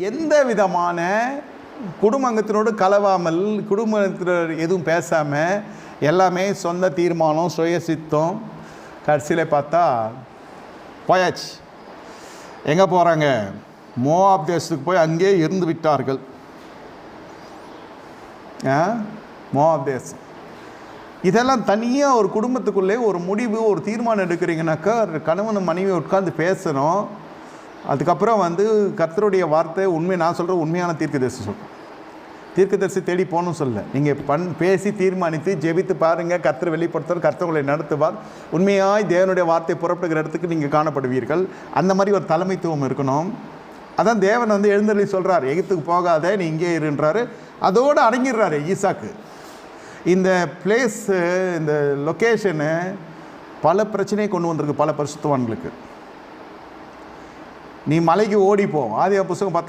எந்த விதமான குடும்பத்தினோடு கலவாமல் குடும்பத்தினர் எதுவும் பேசாமல் எல்லாமே சொந்த தீர்மானம் சுய சித்தம் கடைசியில் பார்த்தா போயாச்சு. எங்கே போகிறாங்க மோஆப் தேசத்துக்கு போய் அங்கேயே இருந்து விட்டார்கள். ஆ? மோஆப் தேசம். இதெல்லாம் தனியாக ஒரு குடும்பத்துக்குள்ளே ஒரு முடிவு ஒரு தீர்மானம் எடுக்கிறீங்கனாக்கா கணவன் மனைவி உட்காந்து பேசணும். அதுக்கப்புறம் வந்து கர்த்தருடைய வார்த்தை உண்மை நான் சொல்கிற உண்மையான தீர்க்கதரிசி சொல்கிறேன் தீர்க்கதரிசி தேடி போகணும் சொல்ல நீங்கள் பண் பேசி தீர்மானித்து ஜெபித்து பாருங்கள் கர்த்தர் வெளிப்படுத்துவார் கர்த்தர் உங்களை நடத்துவார். உண்மையாய் தேவனுடைய வார்த்தை புறப்படுகிற இடத்துக்கு நீங்கள் காணப்படுவீர்கள். அந்த மாதிரி ஒரு தலைமைத்துவம் இருக்கணும். அதான் தேவன் வந்து எழுந்தருளி சொல்கிறார் எகித்துக்கு போகாத நீ இங்கே இருன்றாரு. அதோடு அடங்கிடுறாரு ஈசாக்கு. இந்த பிளேஸு இந்த லொக்கேஷனு பல பிரச்சனையை கொண்டு வந்திருக்கு பல பரிசுத்தவான்களுக்கு. நீ மலைக்கு ஓடிப்போ. ஆதியா புஸ்தகம் பத்தொன்பது